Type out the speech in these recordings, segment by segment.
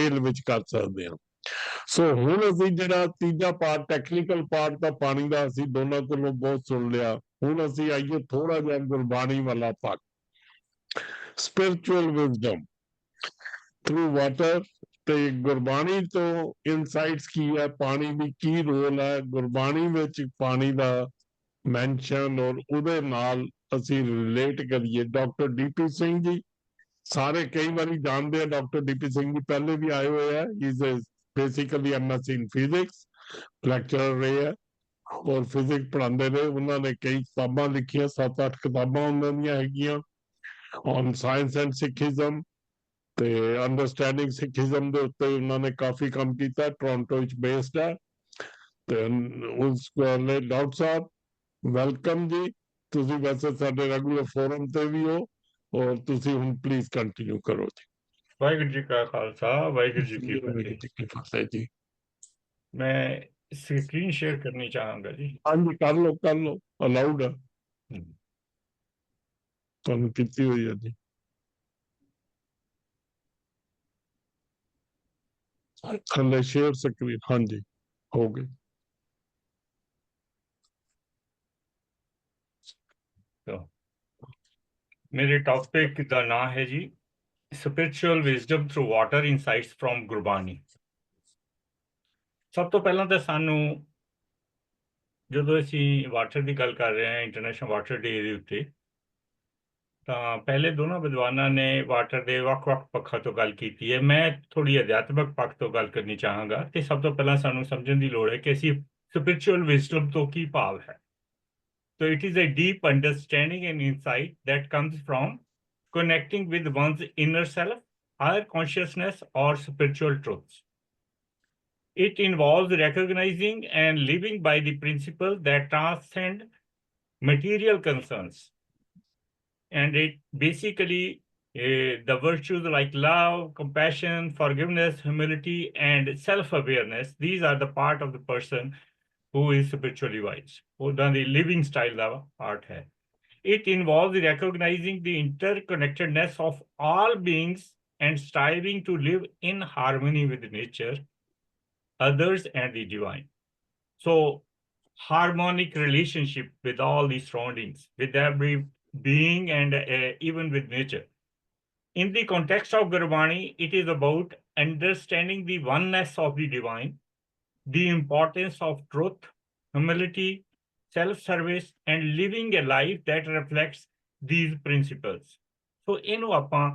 Detail ਵਿੱਚ ਕਰ ਸਕਦੇ ਹਾਂ। ਸੋ ਹੁਣ ਅਸੀਂ ਜਿਹੜਾ ਤੀਜਾ ਪਾਰਟ ਟੈਕਨੀਕਲ ਪਾਰਟ ਦਾ ਪਾਣੀ ਦਾ ਅਸੀਂ ਦੋਨਾਂ ਕੋਲੋਂ ਬਹੁਤ ਸੁਣ ਲਿਆ। ਹੁਣ ਅਸੀਂ ਆਈਏ ਥੋੜਾ ਜਿਹਾ ਗੁਰਬਾਣੀ ਵਾਲਾ part spiritual wisdom through water ਤੇ ਗੁਰਬਾਣੀ ਤੋਂ ਇਨਸਾਈਟਸ ਕੀ ਹੈ? ਪਾਣੀ ਦੀ ਕੀ ਰੋਲ ਹੈ? ਗੁਰਬਾਣੀ ਵਿੱਚ ਪਾਣੀ ਦਾ ਮੈਂਸ਼ਨ ਔਰ ਉਹਦੇ ਨਾਲ ਅਸੀਂ ਰਿਲੇਟ ਕਰੀਏ। ਡਾਕਟਰ ਡੀਪੀ ਸਿੰਘ ਜੀ ਸਾਰੇ ਕਈ ਵਾਰੀ ਜਾਣਦੇ ਆ ਡਾਕਟਰ ਡੀਪੀ ਸਿੰਘ ਜੀ, ਪਹਿਲੇ ਵੀ ਆਏ ਹੋਏ ਆ। Is basically MSc in physics lecturer ਰਹੇ ਆ ਔਰ ਫਿਜ਼ਿਕਸ ਪੜ੍ਹਾਉਂਦੇ ਰਹੇ। ਉਹਨਾਂ ਨੇ ਕਈ ਕਿਤਾਬਾਂ ਲਿਖੀਆਂ, ਸੱਤ ਅੱਠ ਕਿਤਾਬਾਂ ਉਹਨਾਂ ਦੀਆਂ ਹੈਗੀਆਂ ਔਨ ਸਾਇੰਸ ਐਂਡ ਸਿੱਖੀਜ਼ਮ ਤੇ ਅੰਡਰਸਟੈਂਡਿੰਗ ਸਿੱਖੀਜ਼ਮ ਦੇ ਉੱਤੇ ਉਹਨਾਂ ਨੇ ਕਾਫੀ ਕੰਮ ਕੀਤਾ। ਟੋਰਾਂਟੋ ਵਿੱਚ ਬੇਸਡ ਹੈ ਤੇ ਉਸ ਕੋਲੇ ਡਾਕਟਰ ਸਾਹਿਬ ਵੈਲਕਮ ਜੀ। ਤੁਸੀਂ ਵੈਸੇ ਸਾਡੇ ਰੈਗੂਲਰ ਫੋਰਮ ਤੇ ਵੀ ਹੋ। ਔਰ ਤੁਸੀਂ ਹੁਣ ਪਲੀਜ਼ ਕੰਟੀਨਿਊ ਕਰੋ ਜੀ ਵਾਹਿਗੁਰੂ ਜੀ ਕਾ ਖਾਲਸਾ ਵਾਹਿਗੁਰੂ ਜੀ ਕੀ ਵਾਹਿਗੁਰੂ ਫਤਿਹ ਜੀ ਕੀ ਫਤਿਹ ਜੀ ਮੈਂ ਸਕਰੀਨ ਸ਼ੇਅਰ ਕਰਨੀ ਚਾਹਾਂਗਾ ਜੀ ਹਾਂਜੀ ਕਰ ਲਓ ਕਰ ਲਓ ਅਲਾਉਡ ਹੈ ਹਮ। ਤੁਹਾਨੂੰ ਕੀਤੀ ਹੋਈ ਹੈ ਜੀ ਥੱਲੇ ਸ਼ੇਅਰ ਸਕਰੀਨ ਹਾਂਜੀ ਹੋ ਗਈ ਮੇਰੇ ਟੌਪਿਕ ਦਾ ਨਾਮ ਹੈ ਜੀ spiritual wisdom through water insights from Gurbani. ਸਭ ਤੋਂ ਪਹਿਲਾਂ ਤਾਂ ਸਾਨੂੰ ਜਦੋਂ ਅਸੀਂ ਵਾਟਰ ਦੀ ਗੱਲ ਕਰ ਰਹੇ ਹਾਂ ਇੰਟਰਨੈਸ਼ਨਲ ਵਾਟਰ ਡੇ ਦੇ ਉੱਤੇ, ਤਾਂ ਪਹਿਲੇ ਦੋਨਾਂ ਵਿਦਵਾਨਾਂ ਨੇ ਵਾਟਰ ਦੇ ਵੱਖ-ਵੱਖ ਪੱਖਾਂ ਤੋਂ ਗੱਲ ਕੀਤੀ ਹੈ। ਮੈਂ ਥੋੜੀ ਅਧਿਆਤਮਿਕ ਪੱਖ ਤੋਂ ਗੱਲ ਕਰਨੀ ਚਾਹਾਂਗਾ ਤੇ ਸਭ ਤੋਂ ਪਹਿਲਾਂ ਸਾਨੂੰ ਸਮਝਣ ਦੀ ਲੋੜ ਹੈ ਕਿ ਅਸੀਂ ਸਪਿਰਚੁਅਲ ਵਿਜ਼ਡਮ ਤੋਂ ਕੀ ਭਾਵ ਹੈ। So it is a deep understanding and insight that comes from connecting with one's inner self, higher consciousness, or spiritual truths. It involves recognizing and living by the principle that transcend material concerns. And it basically uh, the virtues like love, compassion, forgiveness, humility, and self-awareness. These are the part of the person who is spiritually wise. ਉਹਦਾ ਦੀ living style ਦਾ part ਹੈ it involves recognizing the interconnectedness of all beings and striving to live in harmony with nature, others, and the divine. So, harmonic relationship with all the surroundings, with every being, and uh, even with nature. In the context of Gurbani, it is about understanding the oneness of the divine, the importance of truth, humility, self service, and living a life that reflects these principles. So, ਇਹਨੂੰ ਆਪਾਂ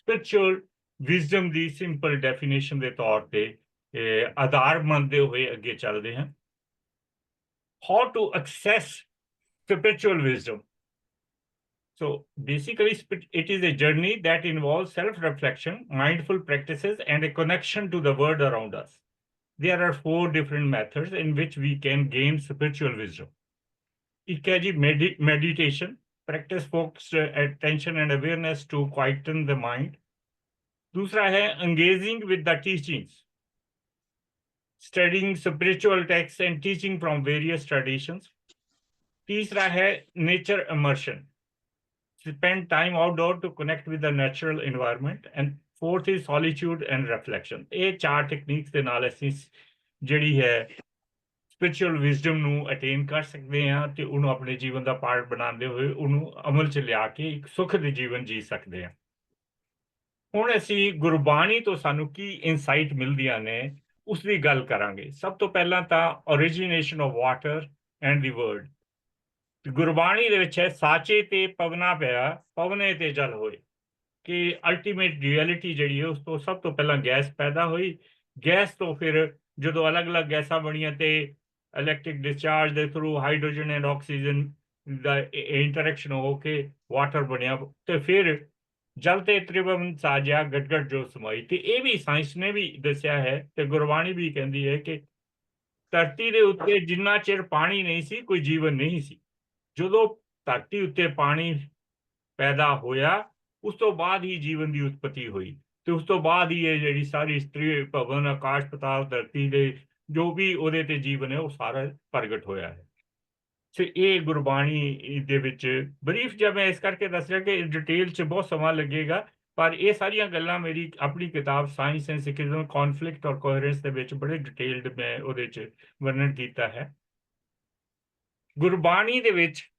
spiritual wisdom ਦੀ simple definition ਦੇ ਤੌਰ ਤੇ ਅਹ, ਆਧਾਰ ਮੰਨਦੇ ਹੋਏ ਅੱਗੇ ਚੱਲਦੇ ਹਾਂ how to access spiritual wisdom so basically spirit- it is a journey that involves self reflection mindful practices and a connection to the world around us there are four different methods in which we can gain spiritual wisdom. EKG med meditation, practice focused uh, attention and awareness to quieten the mind. Dusra hai engaging with the teachings, studying spiritual texts and teaching from various traditions. Tisra hai nature immersion, spend time outdoor to connect with the natural environment. And fourth is solitude and reflection. ਇਹ ਚਾਰ techniques ਦੇ ਨਾਲ ਅਸੀਂ ਜਿਹੜੀ ਹੈ spiritual wisdom ਨੂੰ attain ਕਰ ਸਕਦੇ ਹਾਂ ਤੇ ਉਹਨੂੰ ਆਪਣੇ ਜੀਵਨ ਦਾ ਪਾਰਟ ਬਣਾਉਂਦੇ ਹੋਏ ਉਹਨੂੰ ਅਮਲ ਚ ਲਿਆ ਕੇ ਇੱਕ ਸੁਖ ਦੇ ਜੀਵਨ ਜੀ ਸਕਦੇ ਹਾਂ। ਹੁਣ ਅਸੀਂ ਗੁਰਬਾਣੀ ਤੋਂ ਸਾਨੂੰ ਕੀ ਇਨਸਾਈਟ ਮਿਲਦੀਆਂ ਨੇ, ਉਸ ਦੀ ਗੱਲ ਕਰਾਂਗੇ। ਸਭ ਤੋਂ ਪਹਿਲਾਂ ਤਾਂ origination of water and the word Gurbani ਦੇ ਵਿੱਚ ਹੈ, ਸਾਚੇ ਤੇ ਪਵਨਾ ਪਿਆ, ਪਵਨੇ ਤੇ ਜਲ ਹੋਏ। ਕਿ ਅਲਟੀਮੇਟ ਰਿਐਲਿਟੀ ਜਿਹੜੀ ਹੈ, ਉਸ ਤੋਂ ਸਭ ਤੋਂ ਪਹਿਲਾਂ ਗੈਸ ਪੈਦਾ ਹੋਈ। ਗੈਸ ਤੋਂ ਫਿਰ ਜਦੋਂ ਅਲੱਗ-ਅਲੱਗ ਗੈਸਾਂ ਬਣੀਆਂ ਤੇ ਇਲੈਕਟ੍ਰਿਕ ਡਿਸਚਾਰਜ ਦੇ ਥਰੂ ਹਾਈਡਰੋਜਨ ਐਂਡ ਆਕਸੀਜਨ ਦਾ ਇੰਟਰੈਕਸ਼ਨ ਹੋ ਕੇ ਵਾਟਰ ਬਣਿਆ ਤੇ ਫਿਰ ਜਲ ਤੇ ਤ੍ਰਿਭਵਨ ਸਾਜਿਆ ਗਟਗਟ ਜੋ ਸਮਾਈ। ਤੇ ਇਹ ਵੀ ਸਾਇੰਸ ਨੇ ਵੀ ਦੱਸਿਆ ਹੈ ਤੇ ਗੁਰਬਾਣੀ ਵੀ ਕਹਿੰਦੀ ਹੈ ਕਿ ਧਰਤੀ ਦੇ ਉੱਤੇ ਜਿੰਨਾ ਚਿਰ ਪਾਣੀ ਨਹੀਂ ਸੀ, ਕੋਈ ਜੀਵਨ ਨਹੀਂ ਸੀ। ਜਦੋਂ ਧਰਤੀ ਉੱਤੇ ਪਾਣੀ ਪੈਦਾ ਹੋਇਆ ਉਸ ਤੋਂ ਬਾਅਦ ਹੀ ਜੀਵਨ ਦੀ ਉਤਪਤੀ ਹੋਈ ਤੇ ਉਸ ਤੋਂ ਬਾਅਦ ਹੀ ਇਹ ਜਿਹੜੀ ਸਾਰੀ ਇਸਤਰੀ ਭਵਨ, ਆਕਾਸ਼ ਪਤਾਲ, ਧਰਤੀ ਦੇ ਜੋ ਵੀ ਉਹਦੇ ਤੇ ਜੀਵਨ ਹੈ, ਉਹ ਸਾਰਾ ਪ੍ਰਗਟ ਹੋਇਆ ਹੈ। ਸੋ ਇਹ ਗੁਰਬਾਣੀ ਦੇ ਵਿੱਚ ਬਰੀਫ ਜਿਹਾ ਮੈਂ ਇਸ ਕਰਕੇ ਦੱਸ ਰਿਹਾ ਕਿ ਡਿਟੇਲ 'ਚ ਬਹੁਤ ਸਮਾਂ ਲੱਗੇਗਾ, ਪਰ ਇਹ ਸਾਰੀਆਂ ਗੱਲਾਂ ਮੇਰੀ ਆਪਣੀ ਕਿਤਾਬ ਸਾਇੰਸ ਐਂਡ ਸਿਕਿਜ਼ਮ ਕਨਫਲਿਕਟ ਔਰ ਕੋਹਰੈਂਸ ਦੇ ਵਿੱਚ ਬੜੇ ਡਿਟੇਲਡ ਮੈਂ ਉਹਦੇ ਚ ਵਰਣਨ ਕੀਤਾ ਹੈ। ਗੁਰਬਾਣੀ ਦੇ ਵਿੱਚ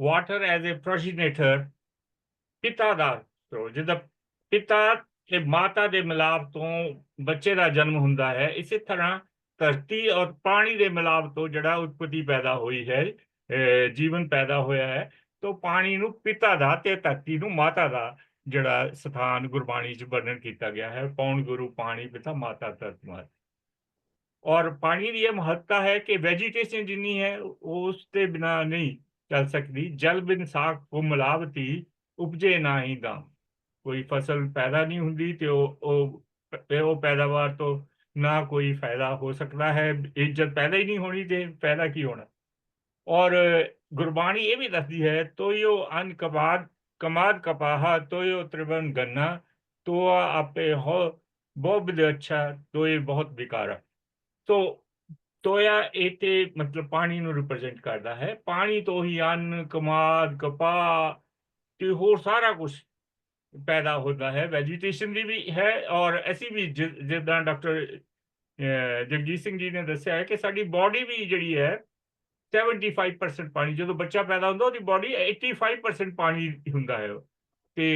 ਵਾਟਰ ਐਜ਼ ਅ ਪ੍ਰੋਜੀਨੇਟਰ ਪਿਤਾ ਦਾ ਸਰੋਤ ਜਿਹਦਾ ਪਿਤਾ ਤੇ ਮਾਤਾ ਦੇ ਮਿਲਾਪ ਤੋਂ ਬੱਚੇ ਦਾ ਜਨਮ ਹੁੰਦਾ ਹੈ, ਇਸੇ ਤਰ੍ਹਾਂ ਧਰਤੀ ਔਰ ਪਾਣੀ ਦੇ ਮਿਲਾਪ ਤੋਂ ਜਿਹੜਾ ਉਤਪਤੀ ਪੈਦਾ ਹੋਈ ਹੈ ਜੀਵਨ ਪੈਦਾ ਹੋਇਆ ਹੈ, ਤੋਂ ਪਾਣੀ ਨੂੰ ਪਿਤਾ ਦਾ ਤੇ ਧਰਤੀ ਨੂੰ ਮਾਤਾ ਦਾ ਜਿਹੜਾ ਸਥਾਨ ਗੁਰਬਾਣੀ 'ਚ ਵਰਣਨ ਕੀਤਾ ਗਿਆ ਹੈ ਪੌਣ ਗੁਰੂ, ਪਾਣੀ, ਪਿਤਾ, ਮਾਤਾ, ਧਰਤ, ਮਾਤ। ਔਰ ਪਾਣੀ ਦੀ ਇਹ ਮਹੱਤਤਾ ਹੈ ਕਿ ਵੈਜੀਟੇਸ਼ਨ ਜਿੰਨੀ ਹੈ ਉਹ ਉਸ ਤੇ ਬਿਨਾ ਨਹੀਂ ਚੱਲ ਸਕਦੀ, ਜਲ ਬਿਨ ਸਾਖ ਕੋ ਮਿਲਾਵਤੀ ਉਪਜੇ ਨਾ ਹੀ ਦਾਮ ਕੋਈ ਫਸਲ ਪੈਦਾ ਨਹੀਂ ਹੁੰਦੀ ਤੇ ਉਹ ਉਹ ਉਹ ਪੈਦਾਵਾਰ ਤੋਂ ਨਾ ਕੋਈ ਫਾਇਦਾ ਹੋ ਸਕਦਾ ਹੈ। ਇੱਜ਼ਤ ਪੈਦਾ ਹੀ ਨਹੀਂ ਹੋਣੀ ਤੇ ਫਾਇਦਾ ਕੀ ਹੋਣਾ? ਔਰ ਗੁਰਬਾਣੀ ਇਹ ਵੀ ਦੱਸਦੀ ਹੈ, ਤੋਇਓ ਅਨ ਕਬਾਦ ਕਮਾਦ ਕਪਾਹਾ, ਤੋਇਓ ਤ੍ਰਿਵਨ ਗੰਨਾ, ਤੋਆ ਆਪੇ ਹੋ ਬਹੁਤ ਅੱਛਾ, ਤੋਏ ਬਹੁਤ ਵਿਕਾਰਾ। ਤੋ ਤੋਇਆ ਇਹ ਤੇ ਮਤਲਬ ਪਾਣੀ ਨੂੰ ਰਿਪਰੈਜ਼ੈਂਟ ਕਰਦਾ ਹੈ। ਪਾਣੀ ਤੋਂ ਹੀ ਅੰਨ ਕਮਾਦ ਕਪਾਹ ਤੇ ਹੋਰ ਸਾਰਾ ਕੁਝ ਪੈਦਾ ਹੁੰਦਾ ਹੈ ਵੈਜੀਟੇਸ਼ਨ ਦੀ ਵੀ ਹੈ ਔਰ ਅਸੀਂ ਵੀ ਜਿੱਦਾਂ ਡਾਕਟਰ ਜਗਜੀਤ ਸਿੰਘ ਜੀ ਨੇ ਦੱਸਿਆ ਹੈ ਕਿ ਸਾਡੀ ਬਾਡੀ ਵੀ ਜਿਹੜੀ ਹੈ 75% ਪਾਣੀ ਜਦੋਂ ਬੱਚਾ ਪੈਦਾ ਹੁੰਦਾ ਉਹਦੀ ਬਾਡੀ 85% ਪਾਣੀ ਹੁੰਦਾ ਹੈ ਉਹ। ਤੇ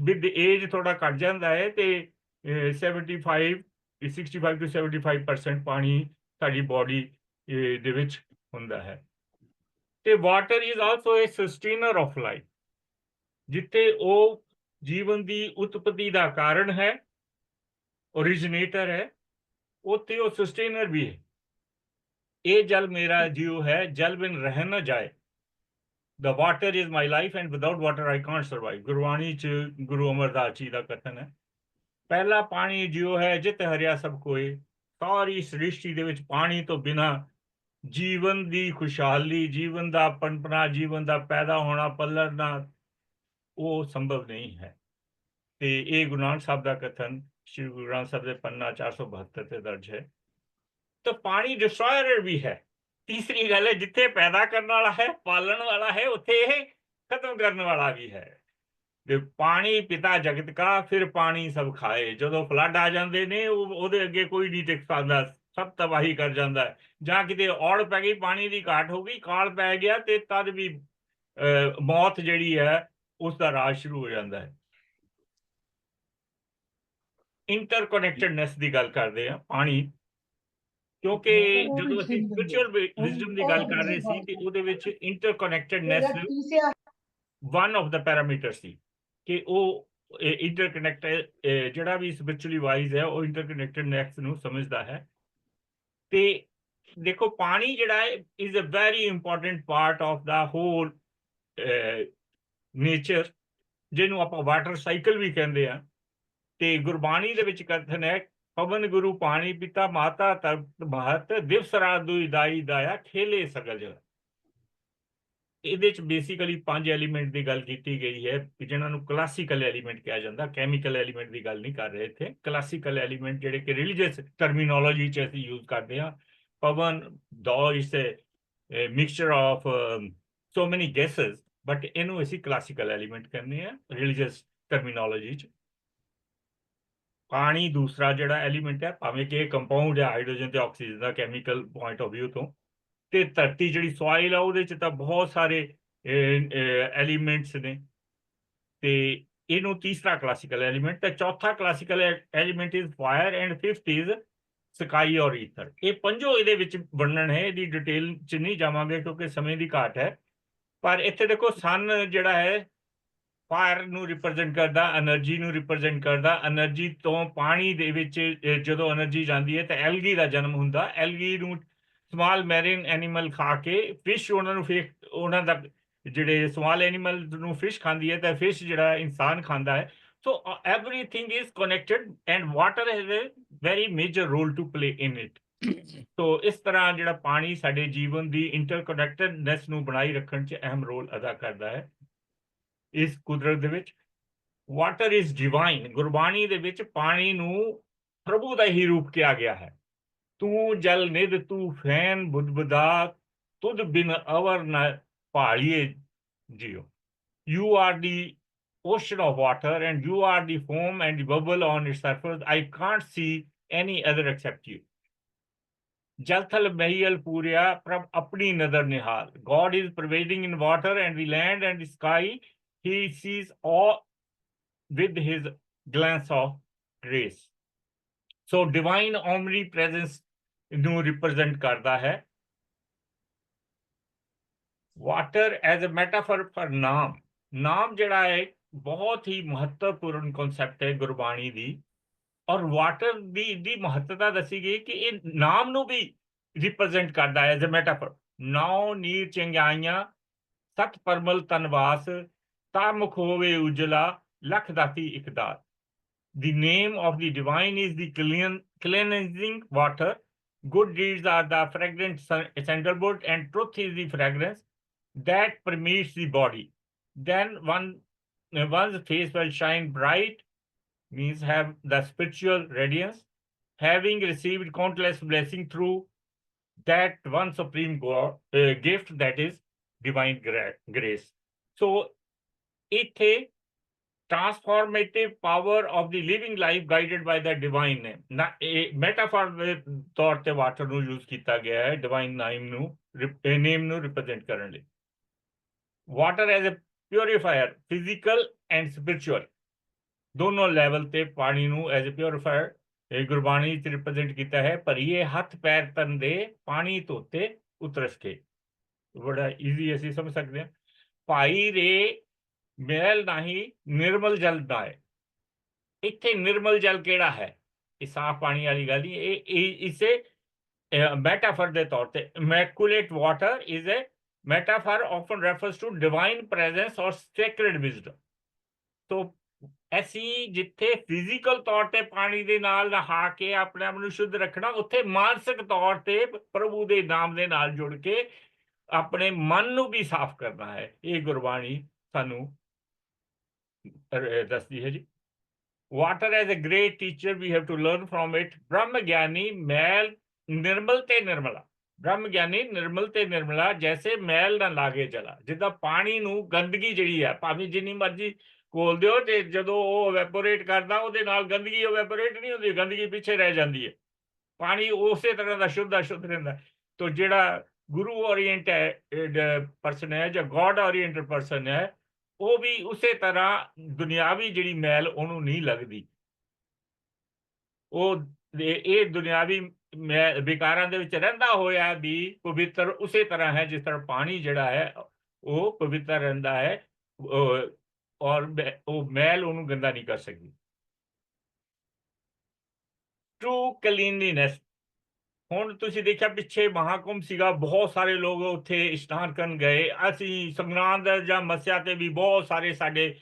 ਵਿਦ ਏਜ ਥੋੜਾ ਘਟ ਜਾਂਦਾ ਹੈ ਤੇ ਅਹ, 75 65 to 75% ਪਾਣੀ ਸਾਡੀ ਬਾਡੀ ਦੇ ਵਿੱਚ ਹੁੰਦਾ ਹੈ ਤੇ water is also a sustainer of life ਜਿੱਥੇ ਉਹ ਜੀਵਨ ਦੀ ਉਤਪਤੀ ਦਾ ਕਾਰਨ ਹੈ ਓਰੀਜਿਨੇਟਰ ਹੈ, ਉੱਥੇ ਉਹ ਸਸਟੇਨਰ ਵੀ ਹੈ। ਇਹ ਜਲ ਮੇਰਾ ਜੀਵ ਹੈ, ਜਲ ਬਿਨ ਰਹਿ ਨਾ ਜਾਏ। The water is my life and without water I can't survive Gurbani ਚ ਗੁਰੂ ਅਮਰਦਾਸ ਜੀ ਦਾ ਕਥਨ ਹੈ, ਪਹਿਲਾ ਪਾਣੀ ਜਿਉ ਹੈ, ਜਿਤ ਹਰਿਆ ਸਭ ਕੋਏ। ਸਾਰੀ ਸ੍ਰਿਸ਼ਟੀ ਦੇ ਵਿੱਚ ਪਾਣੀ ਤੋਂ ਬਿਨਾ ਜੀਵਨ ਦੀ ਖੁਸ਼ਹਾਲੀ, ਜੀਵਨ ਦਾ ਪਨਪਨਾ, ਜੀਵਨ ਦਾ ਪੈਦਾ ਹੋਣਾ ਪਲਰਨਾ ਉਹ ਸੰਭਵ ਨਹੀਂ ਹੈ। ਤੇ ਇਹ ਗੁਰੂ ਨਾਨਕ ਸਾਹਿਬ ਦਾ ਕਥਨ ਸ਼੍ਰੀ ਗੁਰੂ ਗ੍ਰੰਥ ਸਾਹਿਬ ਦੇ ਪੰਨਾ 472 ਤੇ ਦਰਜ ਹੈ। ਤਾਂ ਪਾਣੀ ਡਿਸਟਰੋਇਰ ਵੀ ਹੈ। ਤੀਸਰੀ ਗੱਲ ਹੈ ਜਿੱਥੇ ਪੈਦਾ ਕਰਨ ਵਾਲਾ ਹੈ ਪਾਲਣ ਵਾਲਾ ਹੈ ਉੱਥੇ ਇਹ ਖਤਮ ਕਰਨ ਵਾਲਾ ਵੀ ਹੈ। ਤੇ ਪਾਣੀ ਪਿਤਾ ਜਗਤ ਕਾ ਫਿਰ ਪਾਣੀ ਸਭ ਖਾਏ। ਜਦੋਂ ਫਲੱਡ ਆ ਜਾਂਦੇ ਨੇ ਉਹ ਉਹਦੇ ਅੱਗੇ ਕੋਈ ਨਹੀਂ ਟਿਕ ਸਕਦਾ ਸਭ ਤਬਾਹੀ ਕਰ ਜਾਂਦਾ ਹੈ। ਜਾਂ ਕਿਤੇ ਔੜ ਪੈ ਗਈ ਪਾਣੀ ਦੀ ਘਾਟ ਹੋ ਗਈ ਕਾਲ ਪੈ ਗਿਆ ਤੇ ਤਦ ਵੀ ਅਹ, ਮੌਤ ਜਿਹੜੀ ਹੈ ਉਸ ਦਾ ਰਾਜ ਸ਼ੁਰੂ ਹੋ ਜਾਂਦਾ ਹੈ। ਇੰਟਰਕਨੈਕਟਡਨੈਸ ਦੀ ਗੱਲ ਕਰਦੇ ਆ ਪਾਣੀ। ਕਿਉਂਕਿ ਜਦੋਂ ਅਸੀਂ ਸਪਿਰਚੁਅਲ ਵਿਜ਼ਡਮ ਦੀ ਗੱਲ ਕਰ ਰਹੇ ਸੀ ਤੇ ਉਹਦੇ ਵਿੱਚ interconnectedness one of the parameter ਸੀ ਕਿ ਉਹ ਇੰਟਰਕਨੈਕਟ ਜਿਹੜਾ ਵੀ ਸਪਿਰਚੁਅਲੀ ਵਾਈਜ਼ ਹੈ ਉਹ ਇੰਟਰਕਨੈਕਟਡਨੈਸ ਨੂੰ ਸਮਝਦਾ ਹੈ। ਤੇ ਦੇਖੋ ਪਾਣੀ ਜਿਹੜਾ ਹੈ is a very important part of the whole nature ਜਿਹਨੂੰ ਆਪਾਂ ਵਾਟਰ ਸਾਈਕਲ ਵੀ ਕਹਿੰਦੇ ਆ, ਤੇ ਗੁਰਬਾਣੀ ਦੇ ਵਿੱਚ ਕਥਨ ਹੈ, ਪਵਨ ਗੁਰੂ ਪਾਣੀ ਪਿਤਾ, ਮਾਤਾ ਤਰਤ ਮਹਤ ਦਿਵਸ ਰਾਤ ਦੁਈ ਦਾਈ ਦਾਇਆ, ਖੇਲੇ ਸਗਲ ਜਗ ਇਹਦੇ ਚ ਬੇਸਿਕਲੀ ਪੰਜ ਐਲੀਮੈਂਟ ਦੀ ਗੱਲ ਕੀਤੀ ਗਈ ਹੈ ਕਿ ਜਿਨ੍ਹਾਂ ਨੂੰ ਕਲਾਸੀਕਲ ਐਲੀਮੈਂਟ ਕਿਹਾ ਜਾਂਦਾ ਕੈਮੀਕਲ ਐਲੀਮੈਂਟ ਦੀ ਗੱਲ ਨਹੀਂ ਕਰ ਰਹੇ ਇੱਥੇ। ਕਲਾਸੀਕਲ ਐਲੀਮੈਂਟ ਜਿਹੜੇ ਕਿ ਰਿਲੀਜੀਅਸ ਟਰਮੀਨੋਲੋਜੀ ਚ ਅਸੀਂ ਯੂਜ਼ ਕਰਦੇ ਹਾਂ। ਪਵਨ, ਦੌ ਇਸ mixture of so many gases but ਇਹਨੂੰ ਅਸੀਂ ਕਲਾਸੀਕਲ ਐਲੀਮੈਂਟ ਕਹਿੰਦੇ ਆ ਰਿਲੀਜੀਅਸ ਟਰਮੀਨੋਲੋਜੀ ਚ। ਪਾਣੀ ਦੂਸਰਾ ਜਿਹੜਾ ਐਲੀਮੈਂਟ ਹੈ, ਭਾਵੇਂ ਕਿ ਇਹ ਕੰਪਾਊਂਡ ਹੈ ਹਾਈਡਰੋਜਨ ਤੇ ਆਕਸੀਜਨ ਦਾ ਕੈਮੀਕਲ ਪੁਆਇੰਟ ਆਫ View ਤੋਂ। ਤੇ ਧਰਤੀ ਜਿਹੜੀ ਸੋਇਲ ਆ, ਉਹਦੇ ਚ ਤਾਂ ਬਹੁਤ ਸਾਰੇ ਐਲੀਮੈਂਟਸ ਨੇ। ਤੇ ਇਹਨੂੰ ਤੀਸਰਾ ਕਲਾਸੀਕਲ ਐਲੀਮੈਂਟ ਤੇ ਚੌਥਾ classical element is fire and fifth is sky ਔਰ ਈਥਰ ਇਹ ਪੰਜੋ ਇਹਦੇ ਵਿੱਚ ਵਰਣਨ ਹੈ, ਇਹਦੀ ਡਿਟੇਲ ਚ ਨਹੀਂ ਜਾਵਾਂਗੇ, ਕਿਉਂਕਿ ਸਮੇਂ ਦੀ ਘਾਟ ਹੈ। ਪਰ ਇੱਥੇ ਦੇਖੋ ਸਨ ਜਿਹੜਾ ਹੈ ਫਾਇਰ ਨੂੰ ਰਿਪਰੈਜ਼ੈਂਟ ਕਰਦਾ એનર્ਜੀ ਨੂੰ ਰਿਪਰੈਜ਼ੈਂਟ ਕਰਦਾ। એનર્ਜੀ ਤੋਂ ਪਾਣੀ ਦੇ ਵਿੱਚ ਜਦੋਂ એનર્ਜੀ ਜਾਂਦੀ ਹੈ ਤਾਂ ਐਲਗੀ ਦਾ ਜਨਮ ਹੁੰਦਾ। ਐਲਗੀ ਨੂੰ ਸਮਾਲ ਮੈਰੀਨ ਐਨੀਮਲ ਖਾ ਕੇ ਫਿਸ਼ ਉਹਨਾਂ ਨੂੰ ਫੇਕ ਉਹਨਾਂ ਦਾ ਜਿਹੜੇ ਸਮਾਲ ਐਨੀਮਲ ਨੂੰ ਫਿਸ਼ ਖਾਂਦੀ ਹੈ ਤਾਂ ਫਿਸ਼ ਜਿਹੜਾ ਇਨਸਾਨ ਖਾਂਦਾ ਹੈ। So everything is connected and water has a very major role to play in it so ਇਸ ਤਰ੍ਹਾਂ ਜਿਹੜਾ ਪਾਣੀ ਸਾਡੇ ਜੀਵਨ ਦੀ ਇੰਟਰਕਨੈਕਟਡਨੈਸ ਨੂੰ ਬਣਾਈ ਰੱਖਣ 'ਚ ਅਹਿਮ ਰੋਲ ਅਦਾ ਕਰਦਾ ਹੈ ਇਸ ਕੁਦਰਤ ਦੇ ਵਿੱਚ ਵਾਟਰ ਇਜ਼ ਡਿਵਾਈਨ ਗੁਰਬਾਣੀ ਦੇ ਵਿੱਚ ਪਾਣੀ ਨੂੰ ਪ੍ਰਭੂ ਦਾ ਹੀ ਰੂਪ ਕਿਹਾ ਗਿਆ ਹੈ ਤੂੰ ਜਲ ਨਿਧ, ਤੂੰ ਫੈਨ ਬੁੱਧਬਦਾ ਤੁਧ ਬਿਨ ਅਵਰ ਨ ਭਾਲੀਏ ਜਿਉ you are the ocean of water and you are the foam and the bubble on its surface. I can't see any other except you. ਜਲ ਥਲ ਮਹੀਲ ਪੂਰਿਆ ਪ੍ਰਭ ਆਪਣੀ ਨਜ਼ਰ ਨਿਹਾਲ God is pervading in water and the land and the sky. He sees all with his glance of grace. So divine omnipresence ਨੂੰ represent ਕਰਦਾ ਹੈ water as a metaphor for ਨਾਮ ਨਾਮ ਜਿਹੜਾ ਹੈ ਬਹੁਤ ਹੀ ਮਹੱਤਵਪੂਰਨ ਕਨਸੈਪਟ ਹੈ ਗੁਰਬਾਣੀ ਦੀ ਔਰ ਵਾਟਰ ਦੀ ਦੀ ਮਹੱਤਤਾ ਦੱਸੀ ਗਈ ਕਿ ਇਹ ਨਾਮ ਨੂੰ ਵੀ ਰਿਪਰੈਜ਼ੈਂਟ ਕਰਦਾ ਹੈ ਐਜ਼ ਅ ਮੈਟਾਫਰ ਨਾਉ ਨੀਰ ਚੰਗਾਈਆਂ ਸਤ ਪਰਮਲ ਤਨਵਾਸ ਤਾ ਮੁਖ ਹੋਵੇ ਉਜਲਾ ਲਖ ਦਾਤੀ ਇਕਦਾਰ the name of the divine is the clean, cleansing water good deeds are the fragrant sa- sandalwood and truth is the fragrance that permeates the body then one uh, one's face will shine bright means have the spiritual radiance having received countless blessing through that one supreme God, uh, gift that is divine gra- grace so ਇੱਥੇ transformative power of the living life guided by the divine name ਨਾ ਇਹ metaphor ਦੇ ਤੌਰ ਤੇ water ਨੂੰ use ਕੀਤਾ ਗਿਆ ਹੈ ਡਿਵਾਈਨ ਨਾਮ ਨੂੰ ਨੇਮ ਨੂੰ ਰਿਪਰੈਜ਼ੈਂਟ ਕਰਨ ਲਈ water as a purifier physical and spiritual ਦੋਨੋਂ ਲੈਵਲ ਤੇ ਪਾਣੀ ਨੂੰ ਐਜ਼ ਅ ਪਿਉਰੀਫਾਇਰ ਇਹ ਗੁਰਬਾਣੀ ਚ ਰਿਪਰੈਜ਼ੈਂਟ ਕੀਤਾ ਹੈ ਭਰੀਏ ਹੱਥ ਪੈਰ ਤਨ ਦੇ ਪਾਣੀ ਧੋਤੇ ਉਤਰਸ ਕੇ। ਬੜਾ ਈਜ਼ੀ ਅਸੀਂ ਸਮਝ ਸਕਦੇ ਹਾਂ। ਭਾਈ ਰੇ ਮੈਲ ਨਹੀਂ, ਨਿਰਮਲ ਜਲ ਦਾ ਹੈ ਇੱਥੇ ਨਿਰਮਲ ਜਲ ਕਿਹੜਾ ਹੈ? ਇਹ ਸਾਫ਼ ਪਾਣੀ ਵਾਲੀ ਗੱਲ ਇਹ ਇਸੇ ਮੈਟਾਫਰ ਦੇ ਤੌਰ ਤੇ immaculate water is a metaphor often refers to divine presence ਔਰ ਸੈਕ੍ਰੇਡ ਵਿਜ਼ਡਮ ਤੋ ਅਸੀਂ ਜਿੱਥੇ ਫਿਜ਼ੀਕਲ ਤੌਰ ਤੇ ਪਾਣੀ ਦੇ ਨਾਲ ਨਹਾ ਕੇ ਆਪਣੇ ਆਪ ਨੂੰ ਸ਼ੁੱਧ ਰੱਖਣਾ, ਉੱਥੇ ਮਾਨਸਿਕ ਤੌਰ ਤੇ ਪ੍ਰਭੂ ਦੇ ਨਾਮ ਦੇ ਨਾਲ ਜੁੜ ਕੇ ਆਪਣੇ ਮਨ ਨੂੰ ਵੀ ਸਾਫ਼ ਕਰਨਾ ਹੈ। ਇਹ ਗੁਰਬਾਣੀ ਸਾਨੂੰ ਦੱਸਦੀ ਹੈ ਜੀ। Water as a great teacher we have to learn from it ਬ੍ਰਹਮ ਗਿਆਨੀ ਮੈਲ ਨਿਰਮਲ ਤੇ ਨਿਰਮਲਾ। ਬ੍ਰਹਮ ਗਿਆਨੀ ਨਿਰਮਲ ਤੇ ਨਿਰਮਲਾ ਜੈਸੇ ਮੈਲ ਨਾ ਲਾਗੇ ਚਲਾ ਜਿੱਦਾਂ ਪਾਣੀ ਨੂੰ ਗੰਦਗੀ ਜਿਹੜੀ ਹੈ, ਭਾਵੇਂ ਜਿੰਨੀ ਮਰਜ਼ੀ ਘੋਲ ਦਿਓ ਤੇ ਜਦੋਂ ਉਹ ਵੈਪੋਰੇਟ ਕਰਦਾ, ਉਹਦੇ ਨਾਲ ਗੰਦਗੀ ਵੈਪੋਰੇਟ ਨਹੀਂ ਹੁੰਦੀ, ਗੰਦਗੀ ਪਿੱਛੇ ਰਹਿ ਜਾਂਦੀ ਹੈ ਪਾਣੀ ਉਸੇ ਤਰ੍ਹਾਂ ਦਾ ਸ਼ੁੱਧ ਆ ਰਹਿੰਦਾ ਹੈ। ਜਿਹੜਾ ਗੁਰੂ ਓਰੀਐਂਟਡ ਪਰਸਨ ਹੈ ਜਾਂ ਗੋਡ ਓਰੀਐਂਟਡ ਪਰਸਨ ਹੈ, ਉਹ ਵੀ ਉਸੇ ਤਰ੍ਹਾਂ ਦੁਨਿਆਵੀ ਜਿਹੜੀ ਮੈਲ ਉਹਨੂੰ ਨਹੀਂ ਲੱਗਦੀ ਉਹ ਇਹ ਦੁਨਿਆਵੀ ਮੈਂ, ਵਿਕਾਰਾਂ ਦੇ ਵਿੱਚ ਰਹਿੰਦਾ ਹੋਇਆ ਵੀ ਪਵਿੱਤਰ ਉਸੇ ਤਰ੍ਹਾਂ ਹੈ ਜਿਸ ਤਰ੍ਹਾਂ ਪਾਣੀ ਜਿਹੜਾ ਹੈ, ਉਹ ਪਵਿੱਤਰ ਰਹਿੰਦਾ ਹੈ ਔਰ ਮੈ- ਉਹ ਮੈਲ ਉਹਨੂੰ ਗੰਦਾ ਨਹੀਂ ਕਰ ਸਕਦੀ ਟਰੂ ਕਲੀਨਲੀਨੈਸ ਹੁਣ ਤੁਸੀਂ ਦੇਖਿਆ ਪਿੱਛੇ ਮਹਾਕੁੰਭ ਸੀਗਾ ਬਹੁਤ ਸਾਰੇ ਲੋਕ ਉੱਥੇ ਇਸ਼ਨਾਨ ਕਰਨ ਗਏ। ਅਸੀਂ ਸੰਗਰਾਂਦ ਜਾਂ ਮੱਸਿਆ ਤੇ ਵੀ ਬਹੁਤ ਸਾਰੇ ਸਾਡੇ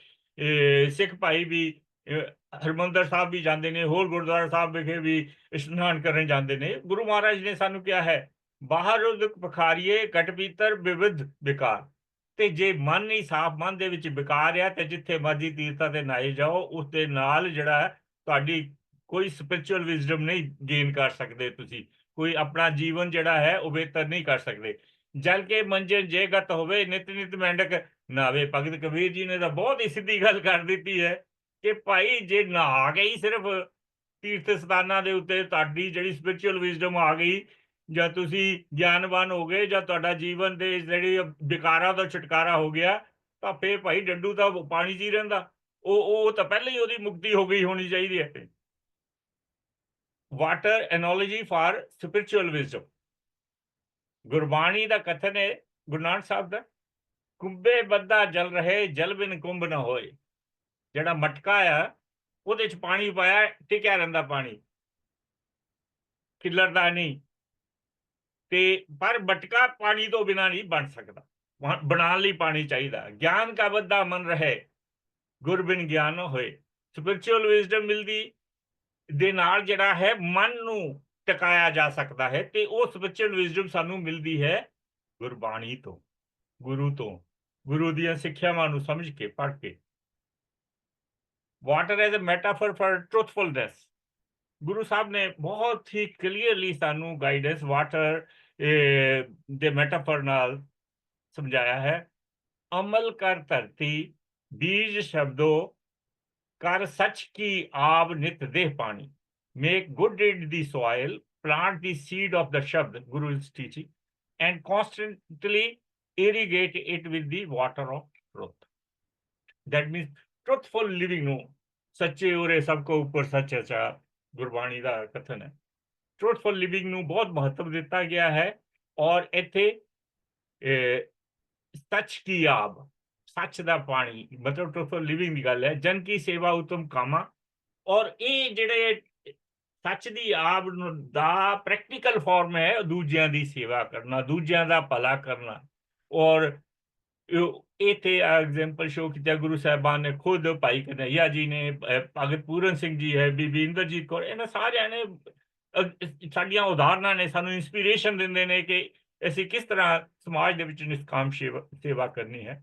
ਸਿੱਖ ਭਾਈ ਵੀ ਅਹ, ਹਰਿਮੰਦਰ ਸਾਹਿਬ ਵੀ ਜਾਂਦੇ ਨੇ ਹੋਰ ਗੁਰਦੁਆਰਾ ਸਾਹਿਬ ਵਿਖੇ ਵੀ ਇਸ਼ਨਾਨ ਕਰਨ ਜਾਂਦੇ ਨੇ। ਗੁਰੂ ਮਹਾਰਾਜ ਨੇ ਸਾਨੂੰ ਕਿਹਾ ਹੈ ਬਾਹਰ ਉਦਕ ਪਖਾਰੀਏ ਘਟ ਭੀਤਰ ਵਿਵਿਧ ਵਿਕਾਰ ਤੇ ਜੇ ਮਨ ਹੀ ਸਾਫ਼, ਮਨ ਦੇ ਵਿੱਚ ਵਿਕਾਰ ਆ ਤੇ ਜਿੱਥੇ ਮਰਜ਼ੀ ਤੀਰਥਾਂ ਤੇ ਨਾਏ ਜਾਓ ਉਸ ਦੇ ਨਾਲ ਜਿਹੜਾ ਤੁਹਾਡੀ ਕੋਈ ਸਪਿਰਚੁਅਲ ਵਿਜ਼ਡਮ ਨਹੀਂ ਗੇਨ ਕਰ ਸਕਦੇ ਤੁਸੀਂ। ਕੋਈ ਆਪਣਾ ਜੀਵਨ ਜਿਹੜਾ ਹੈ ਉਹ ਬਿਹਤਰ ਨਹੀਂ ਕਰ ਸਕਦੇ। ਜਲ ਕੇ ਮੰਜਨ ਜੇ ਗਤ ਹੋਵੇ, ਨਿਤ ਨਿਤ ਮੈਂਡਕ ਨਾਵੇ ਭਗਤ ਕਬੀਰ ਜੀ ਨੇ ਤਾਂ ਬਹੁਤ ਹੀ ਸਿੱਧੀ ਗੱਲ ਕਰ ਦਿੱਤੀ ਹੈ ਕਿ ਭਾਈ ਜੇ ਨਹਾ ਗਈ ਸਿਰਫ ਤੀਰਥ ਸਥਾਨਾਂ ਦੇ ਉੱਤੇ, ਤੁਹਾਡੀ ਜਿਹੜੀ ਸਪਿਰਚੁਅਲ ਵਿਜ਼ਡਮ ਆ ਗਈ ਜਾਂ ਤੁਸੀਂ ਗਿਆਨਵਾਨ ਹੋ ਗਏ ਜਾਂ ਤੁਹਾਡਾ ਜੀਵਨ ਦੇ ਜਿਹੜੀ ਵਿਕਾਰਾਂ ਤੋਂ ਛੁਟਕਾਰਾ ਹੋ ਗਿਆ ਤਾਂ ਫੇਰ ਭਾਈ ਡੰਡੂ ਤਾਂ ਪਾਣੀ 'ਚ ਹੀ ਰਹਿੰਦਾ। ਉਹ ਉਹ ਤਾਂ ਪਹਿਲਾਂ ਹੀ ਉਹਦੀ ਮੁਕਤੀ ਹੋ ਗਈ ਹੋਣੀ ਚਾਹੀਦੀ ਹੈ। Water analogy for spiritual wisdom Gurbani ਦਾ ਕਥਨ ਹੈ, ਗੁਰੂ ਨਾਨਕ ਸਾਹਿਬ ਦਾ, ਕੁੰਭੇ ਬੱਦਾ ਜਲ ਰਹੇ, ਜਲ ਬਿਨ ਕੁੰਭ ਨਾ ਹੋਏ। ਜਿਹੜਾ ਮਟਕਾ ਆ, ਉਹਦੇ ਚ ਪਾਣੀ ਪਾਇਆ, ਟਿਕਿਆ ਰਹਿੰਦਾ ਪਾਣੀ। ਖਿਲਰਦਾ ਨਹੀਂ। ਤੇ ਪਰ ਬਟਕਾ ਪਾਣੀ ਤੋਂ ਬਿਨਾ ਨਹੀਂ ਬਣ ਸਕਦਾ। ਬਣਾਉਣ ਲਈ ਪਾਣੀ ਚਾਹੀਦਾ। ਗਿਆਨ ਕਾ ਬੱਦਾ ਮਨ ਰਹੇ, ਗੁਰਬਿਨ ਗਿਆਨ ਹੋਏ। ਸਪਿਰਚੁਅਲ ਵਿਜ਼ਡਮ ਮਿਲਦੀ ਦੇ ਨਾਲ ਜਿਹੜਾ ਹੈ, ਮਨ ਨੂੰ ਟਿਕਾਇਆ ਜਾ ਸਕਦਾ ਹੈ ਤੇ ਉਹ ਸਪਿਰਚੁਅਲ ਵਿਜ਼ਡਮ ਸਾਨੂੰ ਮਿਲਦੀ ਹੈ ਗੁਰਬਾਣੀ ਤੋਂ, ਗੁਰੂ ਤੋਂ, ਗੁਰੂ ਦੀਆਂ ਸਿੱਖਿਆਵਾਂ ਨੂੰ ਸਮਝ ਕੇ, ਪੜ੍ਹ ਕੇ। Water as a metaphor for truthfulness Guru Sahib ਨੇ ਬਹੁਤ ਹੀ ਕਲੀਅਰਲੀ ਸਾਨੂੰ ਗਾਈਡੈਂਸ ਵਾਟਰ ਦੇ ਮੈਟਾਫਰ ਨਾਲ ਸਮਝਾਇਆ ਹੈ ਅਮਲ ਕਰ ਧਰਤੀ बीज शब्दों कर सच की आब नित देह पानी make good in the soil plant the seed of the shabd guru is teaching and constantly irrigate it with the water of truth that means truthful living ਨੂੰ ਸੱਚੇ ਉਰੇ ਸਭ ਕੋ ਉੱਪਰ ਸੱਚ ਅਚਾ ਗੁਰਬਾਣੀ ਦਾ ਕਥਨ ਹੈ। ਟਰੂਥਫੁਲ ਲਿਵਿੰਗ ਨੂੰ ਬਹੁਤ ਮਹੱਤਵ ਦਿੱਤਾ ਗਿਆ ਹੈ ਔਰ ਇੱਥੇ ਸੱਚ ਕੀ ਆਬ, ਸੱਚ ਦਾ ਪਾਣੀ, ਮਤਲਬ ਟਰੂਥਫੁਲ ਲਿਵਿੰਗ ਦੀ ਗੱਲ ਹੈ, ਜਨ ਕੀ ਸੇਵਾ ਉਤਮ ਕਾਮਾ। ਔਰ ਇਹ ਜਿਹੜੇ ਸੱਚ ਦੀ ਆਬ ਦਾ ਪ੍ਰੈਕਟੀਕਲ ਫਾਰਮ ਹੈ ਦੂਜਿਆਂ ਦੀ ਸੇਵਾ ਕਰਨਾ, ਦੂਜਿਆਂ ਦਾ ਭਲਾ ਕਰਨਾ। ਔਰ ਇੱਥੇ ਐਗਜ਼ਾਮਪਲ ਸ਼ੋ ਕੀਤਾ ਗੁਰੂ ਸਾਹਿਬਾਨ ਨੇ ਖੁਦ ਭਾਈ ਕਨਈਆ ਜੀ ਨੇ ਭਗਤ ਪੂਰਨ ਸਿੰਘ ਜੀ ਹੈ, ਬੀਬੀ ਇੰਦਰਜੀਤ ਕੌਰ, ਇਹਨਾਂ ਸਾਰਿਆਂ ਨੇ ਸਾਡੀਆਂ ਉਦਾਹਰਨਾਂ ਨੇ, ਸਾਨੂੰ ਇਨਸਪੀਰੇਸ਼ਨ ਦਿੰਦੇ ਨੇ ਕਿ ਅਸੀਂ ਕਿਸ ਤਰ੍ਹਾਂ ਸਮਾਜ ਦੇ ਵਿੱਚ ਨਿਸਕਾਮ ਸੇਵਾ ਸੇਵਾ ਕਰਨੀ ਹੈ।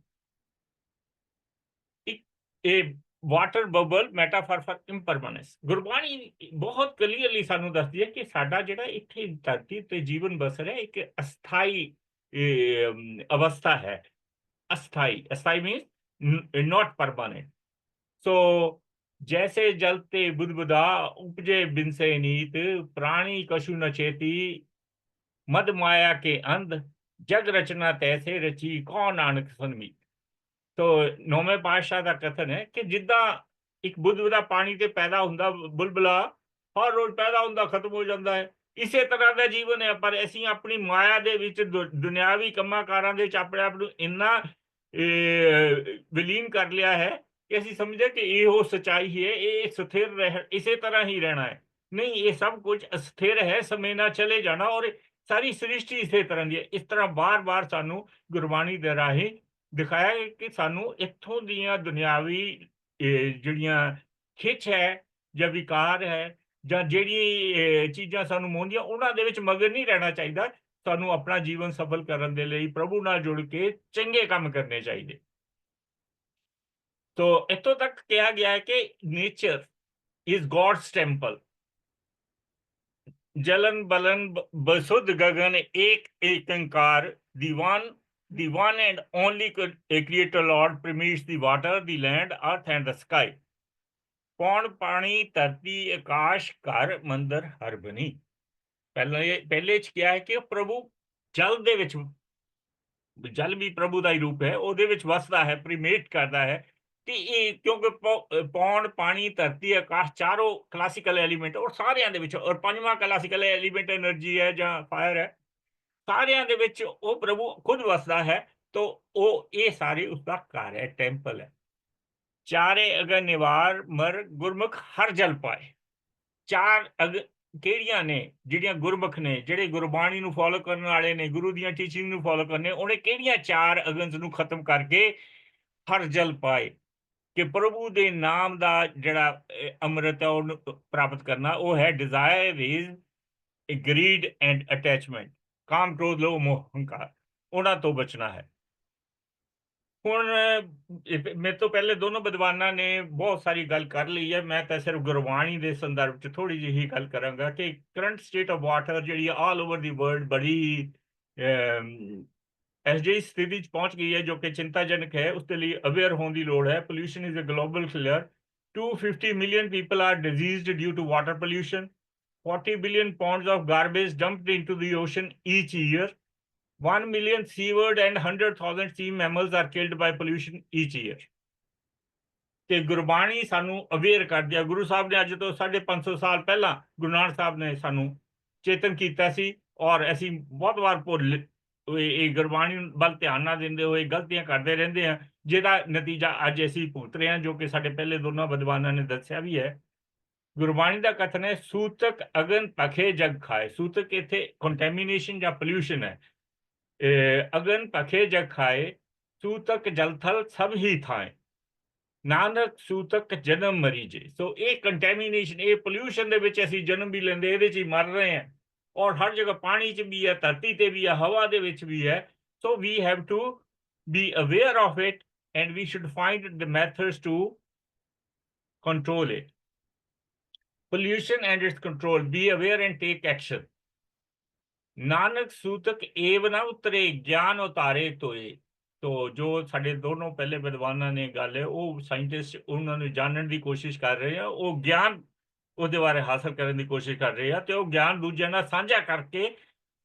ਇਹ water bubble metaphor for impermanence Gurbani ਬਹੁਤ ਕਲੀਅਰਲੀ ਸਾਨੂੰ ਦੱਸਦੀ ਹੈ ਕਿ ਸਾਡਾ ਜਿਹੜਾ ਇੱਥੇ ਧਰਤੀ ਤੇ ਜੀਵਨ ਬਸਰ ਹੈ ਇੱਕ ਅਸਥਾਈ ਅਵਸਥਾ ਹੈ। ਅਸਥਾਈ ਅਸਥਾਈ ਮੀਨਸ not permanent so जैसे जलते बुदबुदा उपजे बिन से नीत प्राणी कशु न चेती मद माया के अंध जग रचना तैसे रची कौन नानक सनमीत ਤੋ ਨੌਵੇਂ ਪਾਤਸ਼ਾਹ ਦਾ ਕਥਨ ਹੈ ਕਿ ਜਿੱਦਾਂ ਇੱਕ ਬੁੱਧਬੁਦਾ ਪਾਣੀ ਤੇ ਪੈਦਾ ਹੁੰਦਾ ਬੁਲਬੁਲਾ ਹਰ ਰੋਜ਼ ਪੈਦਾ ਹੁੰਦਾ ਖਤਮ ਹੋ ਜਾਂਦਾ ਹੈ ਇਸੇ ਤਰ੍ਹਾਂ ਦਾ ਜੀਵਨ ਹੈ ਪਰ ਅਸੀਂ ਆਪਣੀ ਮਾਇਆ ਦੇ ਵਿੱਚ ਦੁ- ਦੁਨਿਆਵੀ ਕੰਮਾਂ ਕਾਰਾਂ ਦੇ ਵਿੱਚ ਆਪਣੇ ਆਪ ਨੂੰ ਇੰਨਾ ਇਹ, ਵਿਲੀਨ ਕਰ ਲਿਆ ਹੈ ਕਿ ਅਸੀਂ ਸਮਝਿਆ ਕਿ ਇਹ ਉਹ ਸਚਾਈ ਹੈ ਇਹ ਸਥਿਰ ਰਹਿ, ਇਸੇ ਤਰ੍ਹਾਂ ਹੀ ਰਹਿਣਾ ਹੈ। ਨਹੀਂ, ਇਹ ਸਭ ਕੁਝ ਅਸਥਿਰ ਹੈ, ਸਮੇਂ ਨਾਲ ਚਲੇ ਜਾਣਾ ਔਰ ਸਾਰੀ ਸ੍ਰਿਸ਼ਟੀ ਇਸੇ ਤਰ੍ਹਾਂ ਦੀ ਹੈ। ਇਸ ਤਰ੍ਹਾਂ ਬਾਰ-ਬਾਰ ਸਾਨੂੰ ਗੁਰਬਾਣੀ ਦੇ ਰਾਹੀਂ ਦਿਖਾਇਆ ਕਿ ਸਾਨੂੰ ਇੱਥੋਂ ਦੀਆਂ ਦੁਨਿਆਵੀ ਜਿਹੜੀਆਂ ਖਿੱਚ ਹੈ ਜਾਂ ਵਿਕਾਰ ਹੈ ਜਾਂ ਜਿਹੜੀ ਚੀਜ਼ਾਂ ਸਾਨੂੰ ਮੋਹਦੀਆਂ ਉਹਨਾਂ ਦੇ ਵਿੱਚ ਮਗਰ ਨਹੀਂ ਰਹਿਣਾ ਚਾਹੀਦਾ। ਤੁਹਾਨੂੰ ਆਪਣਾ ਜੀਵਨ ਸਫਲ ਕਰਨ ਦੇ ਲਈ ਪ੍ਰਭੂ ਨਾਲ ਜੁੜ ਕੇ ਚੰਗੇ ਕੰਮ ਕਰਨੇ ਚਾਹੀਦੇ तो इतो तक किया गया है कि नेचर इज गॉड्स टेम्पल जलन बलन बसुद गगन एक एकंकार दीवान दीवान and only creator lord permeates the water the land earth and the sky कौन पानी धरती आकाश घर मंदिर हर बनी ਪਹਿਲਾਂ ਇਹ, ਪਹਿਲੇ ਚ ਕਿਹਾ ਹੈ ਕਿ ਪ੍ਰਭੂ ਜਲ ਦੇ ਵਿੱਚ, ਜਲ ਵੀ ਪ੍ਰਭੂ ਦਾ ਹੀ ਰੂਪ ਹੈ, ਉਹਦੇ ਵਿੱਚ ਵਸਦਾ ਹੈ, ਪ੍ਰੀਮੇਟ ਕਰਦਾ ਹੈ ਤੇ ਇਹ ਕਿਉਂਕਿ ਪੌਣ, ਪਾਣੀ, ਧਰਤੀ, ਆਕਾਸ਼ ਚਾਰੋਂ ਕਲਾਸੀਕਲ ਐਲੀਮੈਂਟ ਔਰ ਸਾਰਿਆਂ ਦੇ ਵਿੱਚ, ਔਰ ਪੰਜਵਾਂ ਕਲਾਸੀਕਲ ਐਲੀਮੈਂਟ એનર્ਜੀ ਹੈ ਜਾਂ ਫਾਇਰ ਹੈ, ਸਾਰਿਆਂ ਦੇ ਵਿੱਚ ਉਹ ਪ੍ਰਭੂ ਖੁਦ ਵਸਦਾ ਹੈ, ਤੋ ਉਹ, ਇਹ ਸਾਰੇ ਉਸ ਦਾ ਘਰ ਹੈ ਟੈਂਪਲ ਹੈ। ਚਾਰੇ ਅਗਰ ਨਿਵਾਰ, ਮਰ, ਗੁਰਮੁਖ, ਹਰ ਜਲ ਪਾਏ, ਚਾਰ ਕਿਹੜੀਆਂ ਨੇ, ਜਿਹੜੀਆਂ ਗੁਰਮੁਖ ਨੇ, ਜਿਹੜੇ ਗੁਰਬਾਣੀ ਨੂੰ ਫੋਲੋ ਕਰਨ ਵਾਲੇ ਨੇ, ਗੁਰੂ ਦੀਆਂ ਟੀਚਿੰਗ ਨੂੰ ਫੋਲੋ ਕਰਨੇ, ਉਹਨੇ ਕਿਹੜੀਆਂ ਚਾਰ ਅਗੰਸ ਨੂੰ ਖਤਮ ਕਰਕੇ ਹਰ ਜਲ ਪਾਏ ਕਿ ਪ੍ਰਭੂ ਦੇ ਨਾਮ ਦਾ ਜਿਹੜਾ ਅੰਮ੍ਰਿਤ ਹੈ, ਉਹਨੂੰ ਪ੍ਰਾਪਤ ਕਰਨਾ, ਉਹ ਹੈ desire is greed and attachment ਕਾਮ, ਕ੍ਰੋਧ, ਲੋਭ, ਮੋਹ, ਹੰਕਾਰ, ਉਹਨਾਂ ਤੋਂ ਬਚਣਾ ਹੈ। ਹੁਣ ਮੇਰੇ ਤੋਂ ਪਹਿਲੇ ਦੋਨੋਂ ਵਿਦਵਾਨਾਂ ਨੇ ਬਹੁਤ ਸਾਰੀ ਗੱਲ ਕਰ ਲਈ ਹੈ। ਮੈਂ ਤਾਂ ਸਿਰਫ ਗੁਰਬਾਣੀ ਦੇ ਸੰਦਰਭ 'ਚ ਥੋੜੀ ਜਿਹੀ ਹੀ ਗੱਲ ਕਰਾਂਗਾ ਕਿ ਕਰੰਟ ਸਟੇਟ ਆਫ ਵਾਟਰ ਜਿਹੜੀ ਆਲ ਓਵਰ ਦੀ ਵਰਲਡ ਬੜੀ ਐਸ ਜਿਹੀ ਸਥਿਤੀ 'ਚ ਪਹੁੰਚ ਗਈ ਹੈ, ਜੋ ਕਿ ਚਿੰਤਾਜਨਕ ਹੈ ਉਸ ਦੇ ਲਈ ਅਵੇਅਰ ਹੋਣ ਦੀ ਲੋੜ ਹੈ। Pollution is a global killer 250 million people are diseased due to water pollution. 40 billion pounds of garbage dumped into the ocean each year. 1 million seabird and 100,000 sea mammals are killed by pollution each year. ਤੇ ਗੁਰਬਾਣੀ ਸਾਨੂੰ aware ਕਰਦੀ ਆ। ਗੁਰੂ ਸਾਹਿਬ ਨੇ ਅੱਜ ਤੋਂ 550 ਸਾਲ ਪਹਿਲਾਂ ਗੁਰੂ ਨਾਨਕ ਸਾਹਿਬ ਨੇ ਸਾਨੂੰ ਚੇਤਨ ਕੀਤਾ ਸੀ ਔਰ ਅਸੀਂ ਬਹੁਤ ਵਾਰ ਭੁੱਲ ਇਹ ਗੁਰਬਾਣੀ ਵੱਲ ਧਿਆਨ ਨਾ ਦਿੰਦੇ ਹੋਏ ਗਲਤੀਆਂ ਕਰਦੇ ਰਹਿੰਦੇ ਆ। ਜਿਹਦਾ ਨਤੀਜਾ ਅੱਜ ਅਸੀਂ ਭੁਗਤ ਰਹੇ ਹਾਂ ਜੋ ਕਿ ਸਾਡੇ ਪਹਿਲੇ ਦੋਨਾਂ ਵਿਦਵਾਨਾਂ ਨੇ ਦੱਸਿਆ ਵੀ ਹੈ। ਗੁਰਬਾਣੀ ਦਾ ਕਥਨ ਹੈ ਸੂਤਕ ਅਗਨ ਪਖੇ ਜਗ ਖਾਏ। ਸੂਤਕ ਇੱਥੇ ਕੰਟੈਮੀਨੇਸ਼ਨ ਜਾਂ ਪੋਲਿਊਸ਼ਨ ਹੈ। ਅਗਨ ਪਖੇ ਜ ਖਾਏ ਸੂਤਕ ਜਲਥਲ ਸਭ ਹੀ ਥਾਏ ਨਾਨਕ ਸੂਤਕ ਜਨਮ ਮਰੀਜੇ ਸੋ ਇਹ ਕੰਟੈਮੀਨੇਸ਼ਨ ਇਹ ਪੋਲਿਊਸ਼ਨ ਦੇ ਵਿੱਚ ਅਸੀਂ ਜਨਮ ਵੀ ਲੈਂਦੇ ਇਹਦੇ 'ਚ ਹੀ ਮਰ ਰਹੇ ਹਾਂ ਔਰ ਹਰ ਜਗ੍ਹਾ ਪਾਣੀ 'ਚ ਵੀ ਹੈ ਧਰਤੀ ਤੇ ਵੀ ਹੈ ਹਵਾ ਦੇ ਵਿੱਚ ਵੀ ਹੈ so we have to be aware of it and we should find the methods to control it Pollution and its control, be aware and take action. Nanak ਸੂਤਕ ਏਵ ਨਾ ਉਤਰੇ ਗਿਆਨ ਉਤਾਰੇ ਤੋਏ ਤੋ ਜੋ ਸਾਡੇ ਦੋਨੋਂ ਪਹਿਲੇ ਵਿਦਵਾਨਾਂ ਨੇ ਗੱਲ ਹੈ ਉਹ ਸਾਇੰਟਿਸਟ ਉਹਨਾਂ ਨੂੰ ਜਾਣਨ ਦੀ ਕੋਸ਼ਿਸ਼ ਕਰ ਰਹੇ ਆ ਉਹ ਗਿਆਨ ਉਹਦੇ ਬਾਰੇ ਹਾਸਲ ਕਰਨ ਦੀ ਕੋਸ਼ਿਸ਼ ਕਰ ਰਹੇ ਆ ਤੇ ਉਹ ਗਿਆਨ ਦੂਜਿਆਂ ਨਾਲ ਸਾਂਝਾ ਕਰਕੇ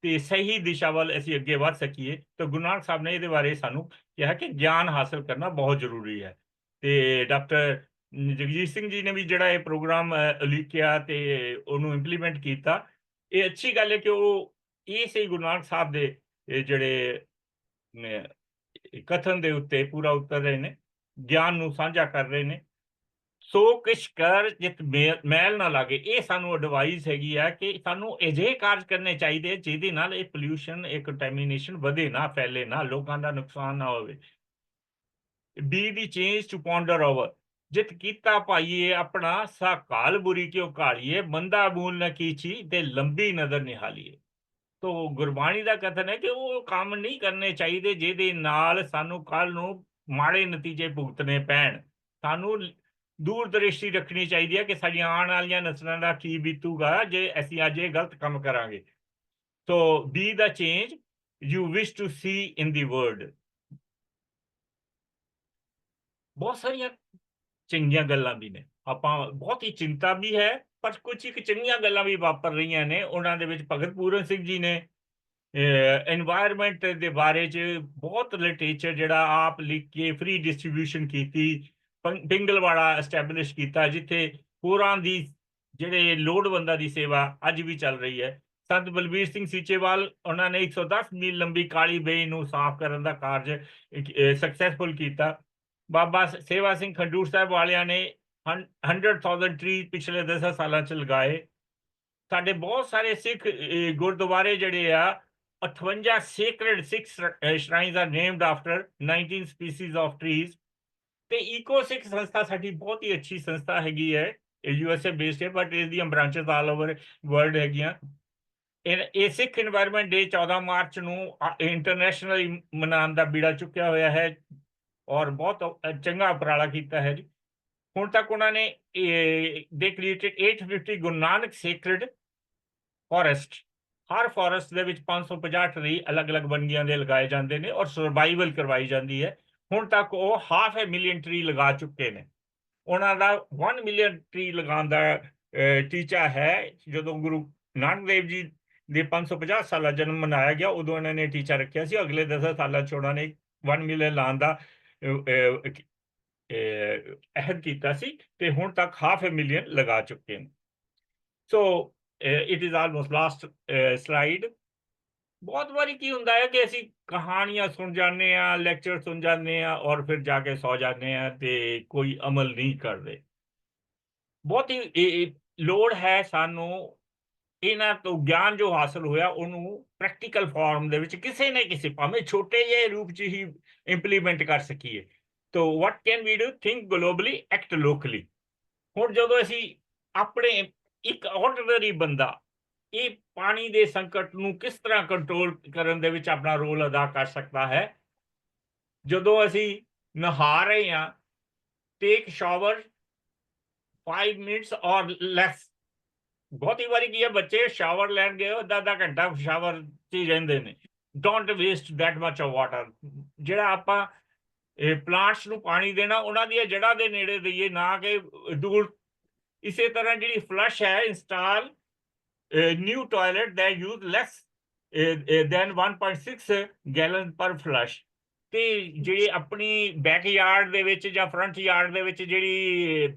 ਤੇ ਸਹੀ ਦਿਸ਼ਾ ਵੱਲ ਅਸੀਂ ਅੱਗੇ ਵਧ ਸਕੀਏ। ਤਾਂ ਗੁਰੂ ਨਾਨਕ ਸਾਹਿਬ ਨੇ ਇਹਦੇ ਬਾਰੇ ਸਾਨੂੰ ਕਿਹਾ ਕਿ ਗਿਆਨ ਹਾਸਲ ਕਰਨਾ ਬਹੁਤ ਜ਼ਰੂਰੀ ਹੈ। ਤੇ ਡਾਕਟਰ ਜਗਜੀਤ ਸਿੰਘ ਜੀ ਨੇ ਵੀ ਜਿਹੜਾ ਇਹ ਪ੍ਰੋਗਰਾਮ ਅ, ਲਿਖਿਆ ਤੇ ਉਹਨੂੰ ਇੰਪਲੀਮੈਂਟ ਕੀਤਾ। ਇਹ ਅੱਛੀ ਗੱਲ ਹੈ ਕਿ ਉਹ ਇਹ ਸਹੀ ਗੁਰੂ ਨਾਨਕ ਸਾਹਿਬ ਦੇ, ਇਹ ਜਿਹੜੇ ਕਥਨ ਦੇ ਉੱਤੇ ਪੂਰਾ ਉਤਰ ਰਹੇ ਨੇ, ਗਿਆਨ ਨੂੰ ਸਾਂਝਾ ਕਰ ਰਹੇ ਨੇ। ਸੋ ਕਿਛ ਕਰ ਜਿਤ ਮੇ- ਮੈਲ ਨਾ ਲਾਗੇ। ਇਹ ਸਾਨੂੰ ਐਡਵਾਈਸ ਹੈਗੀ ਆ ਕਿ ਸਾਨੂੰ ਅਜਿਹੇ ਕਾਰਜ ਕਰਨੇ ਚਾਹੀਦੇ ਜਿਹਦੇ ਨਾਲ ਇਹ ਪੋਲਿਊਸ਼ਨ ਇਹ ਕੰਟੈਮੀਨੇਸ਼ਨ ਵਧੇ ਨਾ, ਫੈਲੇ ਨਾ, ਲੋਕਾਂ ਦਾ ਨੁਕਸਾਨ ਨਾ ਹੋਵੇ। Be the change to ponder over ਜਿਤ ਕੀਤਾ ਪਾਈਏ ਆਪਣਾ ਸਾ ਬੁਰੀ ਕਿਉ ਕਾਲੀਏ? ਮੰਦਾ ਮੂਲ ਨਾ ਕੀਚੀ ਤੇ ਲੰਬੀ ਨਜ਼ਰ ਨਿਹਾਲੀਏ। ਤੋ ਗੁਰਬਾਣੀ ਦਾ ਕਥਨ ਹੈ ਕਿ ਉਹ ਕੰਮ ਨਹੀਂ ਕਰਨੇ ਚਾਹੀਦੇ ਜਿਹਦੇ ਨਾਲ ਸਾਨੂੰ ਕੱਲ ਨੂੰ ਮਾੜੇ ਨਤੀਜੇ ਭੁਗਤਣੇ ਪੈਣ। ਸਾਨੂੰ ਦੂਰ ਦ੍ਰਿਸ਼ਟੀ ਰੱਖਣੀ ਚਾਹੀਦੀ ਹੈ ਕਿ ਸਾਡੀਆਂ ਆਉਣ ਵਾਲੀਆਂ ਨਸਲਾਂ ਦਾ ਕੀ ਬੀਤੂਗਾ ਜੇ ਅਸੀਂ ਅੱਜ ਇਹ ਗਲਤ ਕੰਮ ਕਰਾਂਗੇ। So be the change you wish to see in the world ਬਹੁਤ ਸਾਰੀਆਂ ਚੰਗੀਆਂ ਗੱਲਾਂ ਵੀ ਨੇ। ਆਪਾਂ, ਬਹੁਤ ਹੀ ਚਿੰਤਾ ਵੀ ਹੈ ਪਰ ਕੁਝ ਇੱਕ ਚੰਗੀਆਂ ਗੱਲਾਂ ਵੀ ਵਾਪਰ ਰਹੀਆਂ ਨੇ, ਉਹਨਾਂ ਦੇ ਵਿੱਚ ਭਗਤ ਪੂਰਨ ਸਿੰਘ ਜੀ ਨੇ এনवायरमेंट ਦੇ ਬਾਰੇ 'ਚ ਬਹੁਤ ਲਿਟਰੇਚਰ ਜਿਹੜਾ ਆਪ ਲਿਖ ਕੇ ਫ੍ਰੀ ਡਿਸਟ੍ਰੀਬਿਊਸ਼ਨ ਕੀਤੀ ਪਿੰਗਲਵਾੜਾ ਐਸਟੈਬਲਿਸ਼ ਕੀਤਾ, ਜਿੱਥੇ ਪੂਰਾਂ ਦੀ ਜਿਹੜੇ ਲੋੜਵੰਦਾਂ ਦੀ ਸੇਵਾ ਅੱਜ ਵੀ ਚੱਲ ਰਹੀ ਹੈ। ਸੰਤ ਬਲਬੀਰ ਸਿੰਘ ਸੀਚੇਵਾਲ, ਉਹਨਾਂ ਨੇ 110 ਮੀਲ ਲੰਬੀ ਕਾਲੀ ਬੇ ਨੂੰ ਸਾਫ਼ ਕਰਨ ਦਾ ਕਾਰਜ ਸਕਸੈਸਫੁਲ ਕੀਤਾ। ਬਾਬਾ ਸੇਵਾ ਸਿੰਘ ਖੰਡੂਰ ਸਾਹਿਬ ਵਾਲਿਆਂ ਨੇ 100000 ਟ੍ਰੀ ਪਿਛਲੇ 10 ਸਾਲਾਂ ਚ ਲਗਾਏ। ਸਾਡੇ ਬਹੁਤ ਸਾਰੇ ਸਿੱਖ ਗੁਰਦੁਆਰੇ ਜਿਹੜੇ ਆ 58 sacred Sikh shrines are named after 19 species of trees ਤੇ ਇਕੋ ਸਿੱਖ ਸੰਸਥਾ ਸਾਡੀ ਬਹੁਤ ਹੀ ਅੱਛੀ ਸੰਸਥਾ ਹੈਗੀ ਹੈ। ਇਹ ਯੂ ਐਸ ਏ ਬੇਸਡ ਹੈ ਬਟ ਇਸ ਦੀਆਂ ਬ੍ਰਾਂਚਸ ਆਲ ਓਵਰ ਵਰਲਡ ਹੈਗੀਆਂ। ਇਹ ਸਿੱਖ এনवायरमेंट ਡੇ 14 ਮਾਰਚ ਨੂੰ ਇੰਟਰਨੈਸ਼ਨਲੀ ਮਨਾਉਣ ਦਾ ਬੀੜਾ ਚੁੱਕਿਆ ਹੋਇਆ ਹੈ। ਔਰ ਬਹੁਤ ਚੰਗਾ ਉਪਰਾਲਾ ਕੀਤਾ ਹੈ ਜੀ। ਹੁਣ ਤੱਕ ਉਹਨਾਂ ਨੇ ਦੇ created 850 Guru Nanak sacred forest ਹਰ ਫੋਰੈਸਟ ਦੇ ਵਿੱਚ 550 ਟਰੀ ਅਲੱਗ-ਅਲੱਗ ਵੰਨਗੀਆਂ ਦੇ ਲਗਾਏ ਜਾਂਦੇ ਨੇ ਔਰ ਸਰਵਾਈਵਲ ਕਰਵਾਈ ਜਾਂਦੀ ਹੈ। ਹੁਣ ਤੱਕ ਉਹ ਹਾਫ ਐ ਮਿਲੀਅਨ ਟਰੀ ਲਗਾ ਚੁੱਕੇ ਨੇ। ਉਹਨਾਂ ਦਾ 1 ਮਿਲੀਅਨ ਟਰੀ ਲਗਾਉਣ ਦਾ ਟੀਚਾ ਹੈ। ਜਦੋਂ ਗੁਰੂ ਨਾਨਕ ਦੇਵ ਜੀ ਦੇ 550 ਸਾਲਾ ਜਨਮ ਮਨਾਇਆ ਗਿਆ, ਉਦੋਂ ਇਹਨਾਂ ਨੇ ਟੀਚਾ ਰੱਖਿਆ ਸੀ। ਅਗਲੇ 10 ਸਾਲਾਂ ਚ ਉਹਨਾਂ ਨੇ 1 ਮਿਲੀਅਨ ਲਾਉਣ ਦਾ ਅਹਿਦ ਕੀਤਾ ਸੀ ਤੇ ਹੁਣ ਤੱਕ ਹਾਫ ਐ ਮਿਲੀਅਨ ਲਗਾ ਚੁੱਕੇ ਨੇ। So it is almost last slide ਬਹੁਤ ਵਾਰੀ ਕੀ ਹੁੰਦਾ ਹੈ ਕਿ ਅਸੀਂ ਕਹਾਣੀਆਂ ਸੁਣ ਜਾਂਦੇ ਆ ਲੈਕਚਰ ਸੁਣ ਜਾਂਦੇ ਆ ਔਰ ਫਿਰ ਜਾ ਕੇ ਸੌ ਜਾਂਦੇ ਆ ਤੇ ਕੋਈ ਅਮਲ ਨਹੀਂ ਕਰਦੇ। ਬਹੁਤ ਹੀ ਲੋੜ ਹੈ ਸਾਨੂੰ ਇਹਨਾਂ ਤੋਂ ਗਿਆਨ ਜੋ ਹਾਸਲ ਹੋਇਆ ਉਹਨੂੰ ਪ੍ਰੈਕਟੀਕਲ ਫਾਰਮ ਦੇ ਵਿੱਚ ਕਿਸੇ ਨਾ ਕਿਸੇ ਭਾਵੇਂ ਛੋਟੇ ਜਿਹੇ ਰੂਪ 'ਚ ਹੀ ਇੰਪਲੀਮੈਂਟ ਕਰ ਸਕੀਏ। ਤੋ what can we do think globally act locally ਹੁਣ ਜਦੋਂ ਅਸੀਂ ਆਪਣੇ ਇੱਕ ਆਰਡੀਨਰੀ ਬੰਦਾ, ਇਹ ਪਾਣੀ ਦੇ ਸੰਕਟ ਨੂੰ ਕਿਸ ਤਰ੍ਹਾਂ ਕੰਟਰੋਲ ਕਰਨ ਦੇ ਵਿੱਚ ਆਪਣਾ ਰੋਲ ਅਦਾ ਕਰ ਸਕਦਾ ਹੈ? ਜਦੋਂ ਅਸੀਂ ਨਹਾ ਰਹੇ ਹਾਂ ਟੇਕ ਸ਼ਾਵਰ 5 ਮਿੰਟਸ ਔਰ ਲੈਸ ਬਹੁਤੀ ਵਾਰੀ ਕੀ ਹੈ ਬੱਚੇ? ਸ਼ਾਵਰ ਲੈਣ ਗਏ ਉਹ ਅੱਧਾ ਅੱਧਾ ਘੰਟਾ ਸ਼ਾਵਰ 'ਚ ਹੀ ਰਹਿੰਦੇ ਨੇ। Don't waste that much of water. ਜਿਹੜਾ ਆਪਾਂ ਇਹ ਪਲਾਂਟਸ ਨੂੰ ਪਾਣੀ ਦੇਣਾ ਉਹਨਾਂ ਦੀਆਂ ਜੜ੍ਹਾਂ ਦੇ ਨੇੜੇ ਦਈਏ ਨਾ ਕਿ ਦੂਰ। ਇਸੇ ਤਰ੍ਹਾਂ ਜਿਹੜੀ ਫਲਸ਼ ਹੈ install new toilet that use less uh, than 1.6 gallon ਪਰ ਫਲਸ਼ ਤੇ ਜਿਹੜੀ ਆਪਣੀ ਬੈਕਯਾਰਡ ਦੇ ਵਿੱਚ ਜਾਂ ਫਰੰਟ ਯਾਰਡ ਦੇ ਵਿੱਚ ਜਿਹੜੀ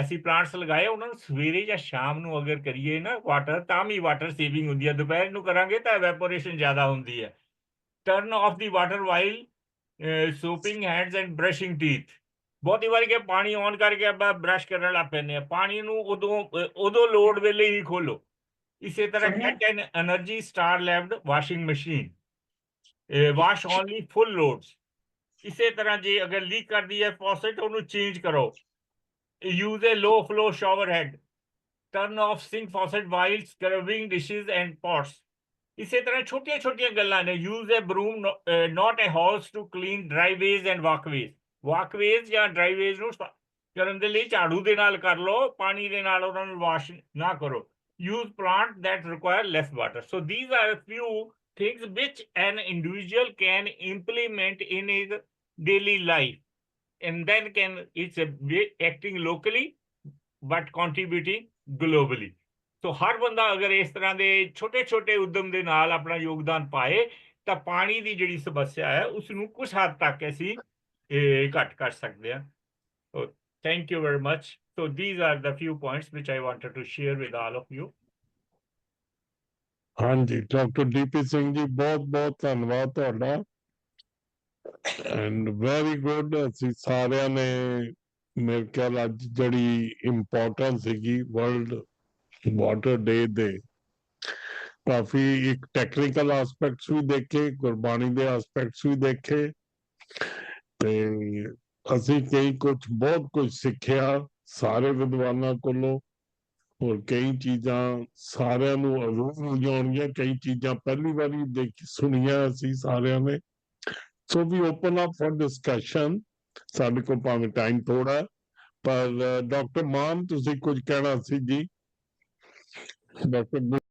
ਅਸੀਂ ਪਲਾਂਟਸ ਲਗਾਏ ਉਹਨਾਂ ਨੂੰ ਸਵੇਰੇ ਜਾਂ ਸ਼ਾਮ ਨੂੰ ਅਗਰ ਕਰੀਏ ਨਾ ਵਾਟਰ ਤਾਂ ਵੀ ਵਾਟਰ ਸੇਵਿੰਗ ਹੁੰਦੀ ਹੈ। ਦੁਪਹਿਰ ਨੂੰ ਕਰਾਂਗੇ ਤਾਂ ਐਵੈਪੋਰੇਸ਼ਨ ਜ਼ਿਆਦਾ ਹੁੰਦੀ ਹੈ। Turn off the water while soaping hands and brushing teeth ਬਹੁਤੀ ਵਾਰੀ ਕਿ ਪਾਣੀ ਔਨ ਕਰਕੇ ਆਪਾਂ ਬ੍ਰਸ਼ ਕਰਨ ਲੱਗ ਪੈਂਦੇ ਆ ਪਾਣੀ ਨੂੰ ਉਦੋਂ ਉਦੋਂ ਲੋਡ ਵੇਲੇ ਹੀ ਖੋਲੋ ਇਸੇ ਤਰ੍ਹਾਂ get an energy star labelled washing machine wash only full loads ਇਸੇ ਤਰ੍ਹਾਂ ਜੇ ਅਗਰ ਲੀਕ ਕਰਦੀ ਹੈ ਫੌਸਟ ਉਹਨੂੰ ਚੇਂਜ ਕਰੋ। Use a low flow shower head turn off sink faucet while scrubbing dishes and pots ਇਸੇ ਤਰ੍ਹਾਂ ਛੋਟੀਆਂ ਛੋਟੀਆਂ ਗੱਲਾਂ ਨੇ use a broom no- uh, not a hose to clean driveways and walkways walkways ਜਾਂ driveways ਨੂੰ ਸਾ- ਕਰਨ ਦੇ ਲਈ ਝਾੜੂ ਦੇ ਨਾਲ ਕਰ ਲਓ ਪਾਣੀ ਦੇ ਨਾਲ ਉਹਨਾਂ ਨੂੰ ਵਾਸ਼ ਨਾ ਕਰੋ use plant that require less water so these are a few things which an individual can implement in his daily life and then can it's a bit acting locally but contributing globally ਸੋ ਹਰ ਬੰਦਾ ਅਗਰ ਇਸ ਤਰ੍ਹਾਂ ਦੇ ਛੋਟੇ-ਛੋਟੇ ਉਦਮ ਦੇ ਨਾਲ ਆਪਣਾ ਯੋਗਦਾਨ ਪਾਏ, ਤਾਂ ਪਾਣੀ ਦੀ ਜਿਹੜੀ ਸਮੱਸਿਆ ਹੈ ਉਸ ਨੂੰ ਕੁਝ ਹੱਦ ਤੱਕ ਅਸੀਂ ਇਹ ਕਰ ਸਕਦੇ ਹਾਂ। So thank you very much so these are the few points which I wanted to share with all of you. ਹਾਂਜੀ ਡਾਕਟਰ ਡੀਪੀ ਸਿੰਘ ਜੀ ਬਹੁਤ ਬਹੁਤ ਧੰਨਵਾਦ ਤੁਹਾਡਾ। ਐਂਡ ਵੈਰੀ ਗੁੱਡ ਅਸੀਂ ਸਾਰਿਆਂ ਨੇ ਮੇਰੇ ਖਿਆਲ ਅੱਜ ਜਿਹੜੀ ਇੰਪੋਰਟੈਂਸ ਸੀਗੀ ਵਰਲਡ ਵਾਟਰ ਡੇ ਦੇ ਕਾਫੀ ਇੱਕ ਟੈਕਨੀਕਲ ਐਸਪੈਕਟਸ ਵੀ ਦੇਖੇ, ਗੁਰਬਾਣੀ ਦੇ ਐਸਪੈਕਟਸ ਵੀ ਦੇਖੇ ਤੇ ਅਸੀਂ ਕਈ ਕੁਝ ਬਹੁਤ ਕੁਝ ਸਿੱਖਿਆ ਸਾਰੇ ਵਿਦਵਾਨਾਂ ਕੋਲੋਂ। ਹੋਰ ਕਈ ਚੀਜ਼ਾਂ ਸਾਰਿਆਂ ਨੂੰ ਅਰੂਪ ਜਾਣਗੀਆਂ ਕਈ ਚੀਜ਼ਾਂ ਪਹਿਲੀ ਵਾਰੀ ਦੇਖੀ, ਸੁਣੀਆਂ ਅਸੀਂ ਸਾਰਿਆਂ ਨੇ। So we open up for discussion ਸਾਡੇ ਕੋਲ ਭਾਵੇਂ ਟਾਈਮ ਥੋੜਾ ਪਰ ਡਾਕਟਰ ਮਾਨ, ਤੁਸੀਂ ਕੁਝ ਕਹਿਣਾ ਸੀ ਜੀ? de